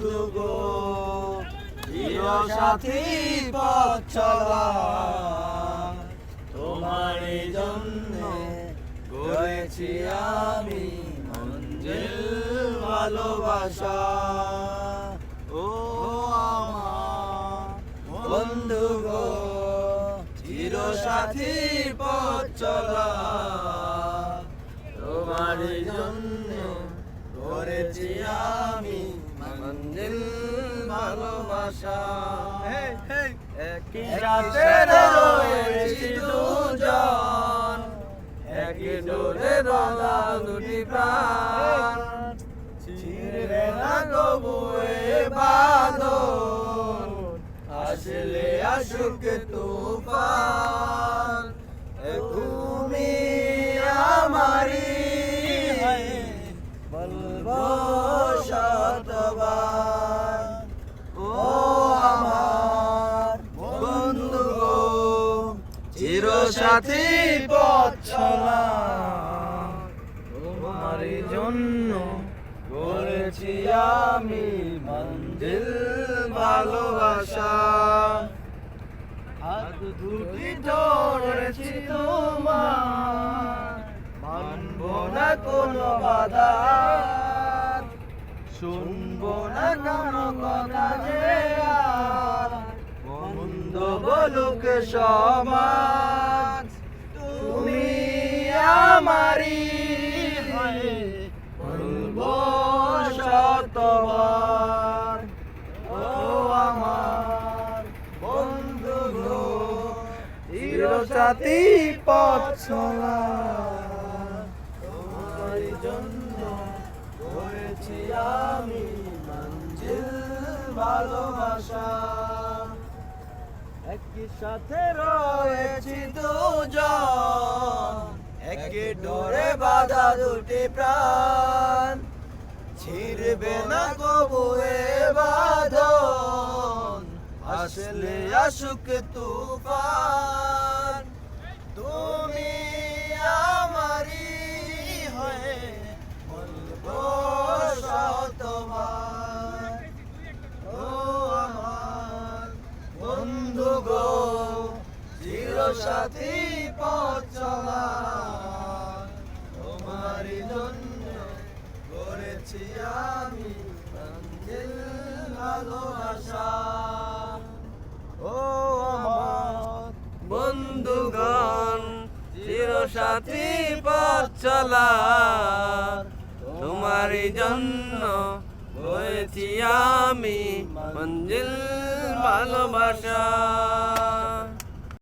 বন্ধু গো সাথী পথ চলা। তোমারই জন্য গড়েছি আমি মঞ্জিল ভালোবাসা। ও আমার বন্ধু গো, চির সাথী পথ চলা। তোমারই জন্য করেছি আমি মঞ্জিল ভালোবাসা। একই সাথে রয়েছি দুজন। একই ডোরে বাঁধা দুটি প্রাণ। ছিঁড়বে না কবুয়ে বাঁধন। আসলে আসুক তুফান। তুমি আমারি বলব সাথী পথ চলা। তোমারই জন্য করেছি আমি মঞ্জিল ভালোবাসা। হাত দুটি ধরেছি তোমার। মানব না কোনো বাধা। শুনব না কোনো কথা যে বলুক সমাজ। শতবার ও আমার বন্ধু গো চিরসাথী পথ চলা তোমার জন্য করেছি আমি মঞ্জিল ভালোবাসা। একই সাথে রয়েছি দুজন একই ডোরে বাধা দুটি প্রাণ। ছিড়বে না কবুয়ে বাঁধন। আসলে আসুক তুফান। তুমি আমারি হয়ে বলব শতবার ও আমার বন্ধু গো, চির সাথী পথ চলা। জন্য করেছি আমি মঞ্জিল ভালোবাসা। ও আমার বন্ধুগণ চির সাথী পথ চলা। তোমারই জন্য হয়েছি আমি মঞ্জিল ভালোবাসা।